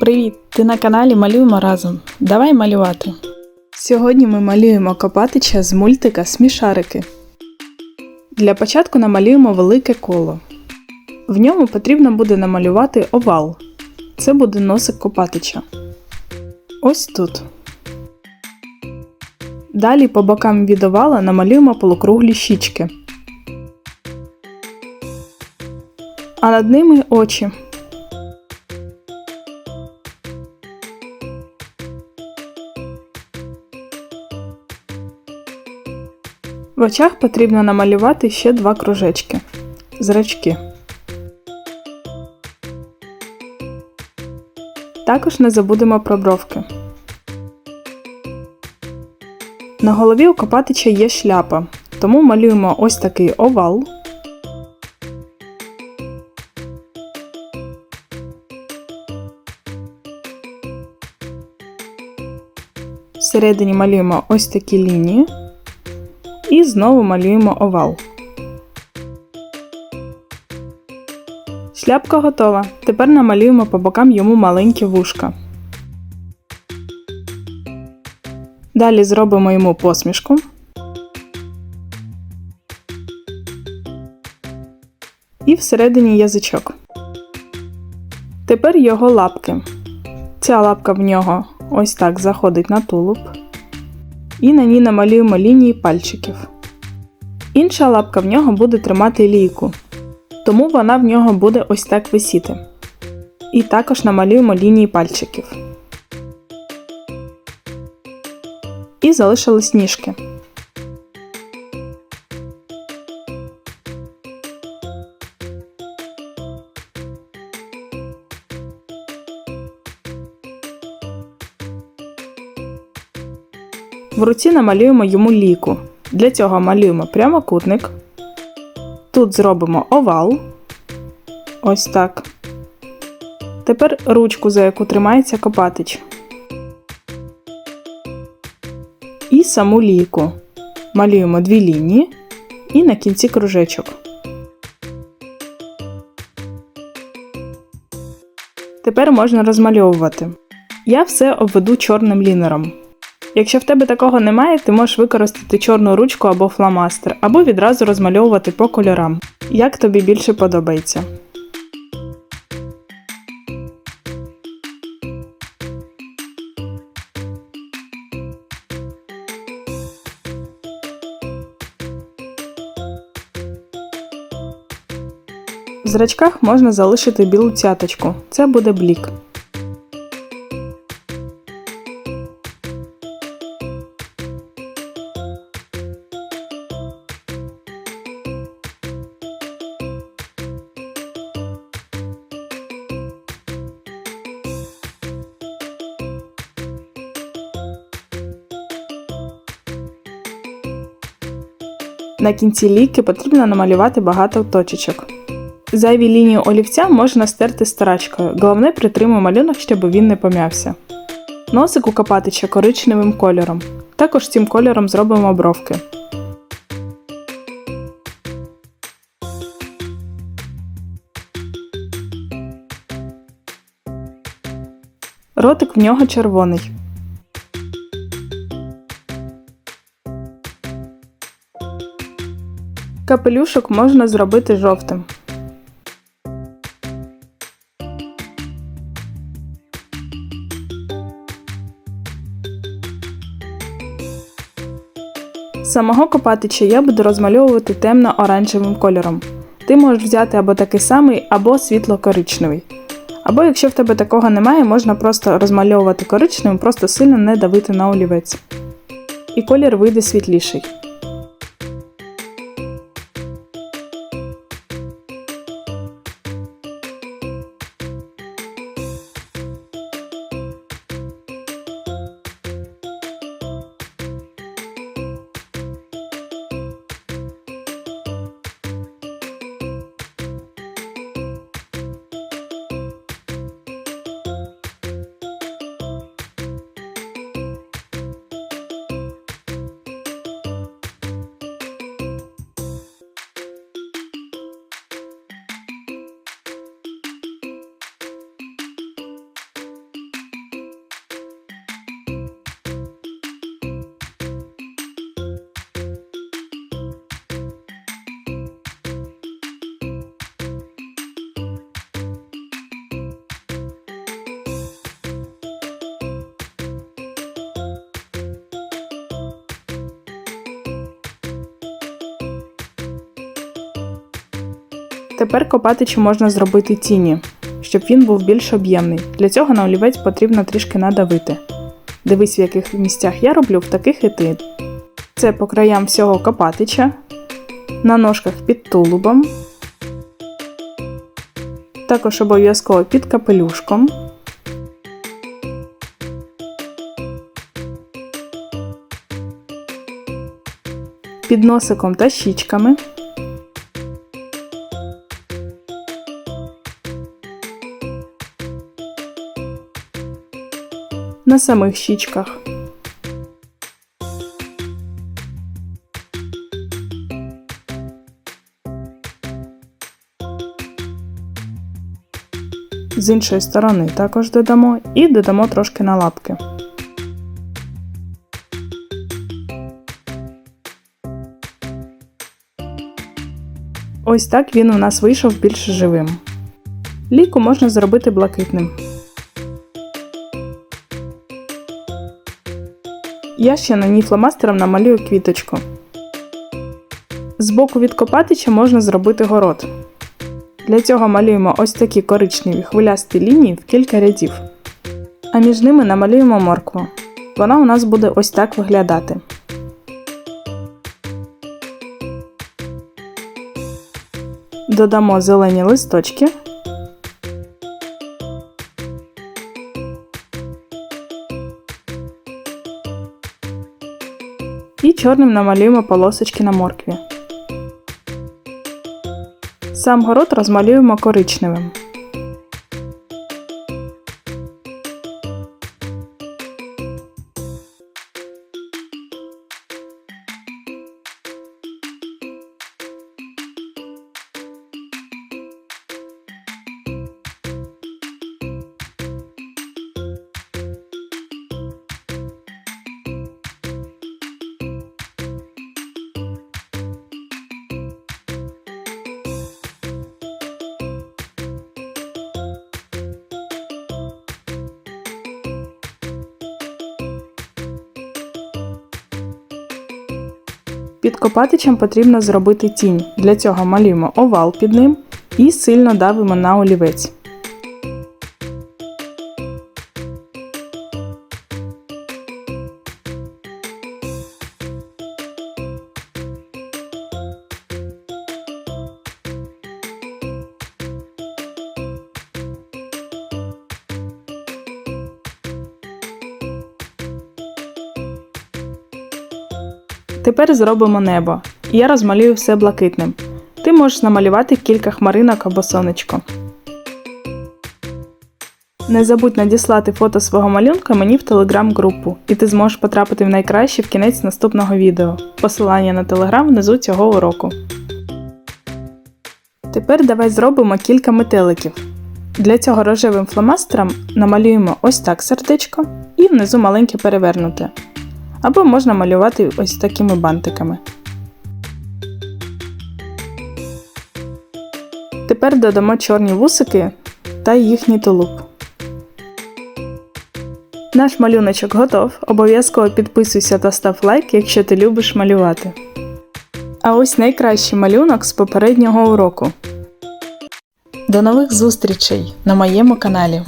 Привіт! Ти на каналі Малюємо разом. Давай малювати. Сьогодні ми малюємо Копатича з мультика Смішарики. Для початку намалюємо велике коло. В ньому потрібно буде намалювати овал. Це буде носик Копатича. Ось тут. Далі по бокам від овала намалюємо полукруглі щічки. А над ними очі. В очах потрібно намалювати ще два кружечки. Зрачки. Також не забудемо про бровки. На голові у Копатича є шляпа, тому малюємо ось такий овал. Всередині малюємо ось такі лінії. І знову малюємо овал. Шляпка готова. Тепер намалюємо по бокам йому маленькі вушка. Далі зробимо йому посмішку. І всередині язичок. Тепер його лапки. Ця лапка в нього ось так заходить на тулуб і на ній намалюємо лінії пальчиків. Інша лапка в нього буде тримати лійку, тому вона в нього буде ось так висіти. І також намалюємо лінії пальчиків. І залишились ніжки. В руці намалюємо йому ліку. Для цього малюємо прямокутник. Тут зробимо овал. Ось так. Тепер ручку, за яку тримається копатич. І саму ліку. Малюємо дві лінії і на кінці кружечок. Тепер можна розмальовувати. Я все обведу чорним лінером. Якщо в тебе такого немає, ти можеш використати чорну ручку або фломастер, або відразу розмальовувати по кольорам, як тобі більше подобається. В зрачках можна залишити білу цяточку. Це буде блік. На кінці ліки потрібно намалювати багато точечок. Зайві лінії олівця можна стерти старачкою, головне притримуй малюнок, щоб він не пом'явся. Носик укопатича коричневим кольором. Також цим кольором зробимо бровки. Ротик в нього червоний. Капелюшок можна зробити жовтим. Самого Копатича я буду розмальовувати темно-оранжевим кольором. Ти можеш взяти або такий самий, або світло-коричневий. Або якщо в тебе такого немає, можна просто розмальовувати коричневим, просто сильно не давити на олівець. І колір вийде світліший. Тепер копатичу можна зробити тіні, щоб він був більш об'ємний. Для цього на олівець потрібно трішки надавити. Дивись, в яких місцях я роблю, в таких і ти. Це по краям всього копатича, на ножках під тулубом, також обов'язково під капелюшком. Під носиком та щічками. На самих щічках. З іншої сторони також додамо і додамо трошки на лапки. Ось так він у нас вийшов більш живим. Ліку можна зробити блакитним. Я ще на ній фломастером намалюю квіточку. Збоку від копатича можна зробити город. Для цього малюємо ось такі коричневі хвилясті лінії в кілька рядів. А між ними намалюємо моркву. Вона у нас буде ось так виглядати. Додамо зелені листочки. Чорним намалюємо полосочки на моркві. Сам город розмалюємо коричневим. Під копатичем потрібно зробити тінь. Для цього малюємо овал під ним і сильно давимо на олівець. Тепер зробимо небо. Я розмалюю все блакитним. Ти можеш намалювати кілька хмаринок або сонечко. Не забудь надіслати фото свого малюнка мені в телеграм-групу, і ти зможеш потрапити в найкраще в кінець наступного відео. Посилання на телеграм внизу цього уроку. Тепер давай зробимо кілька метеликів. Для цього рожевим фломастером намалюємо ось так сердечко і внизу маленьке перевернуте. Або можна малювати ось такими бантиками. Тепер додамо чорні вусики та їхній тулуб. Наш малюночок готов. Обов'язково підписуйся та став лайк, якщо ти любиш малювати. А ось найкращий малюнок з попереднього уроку. До нових зустрічей на моєму каналі.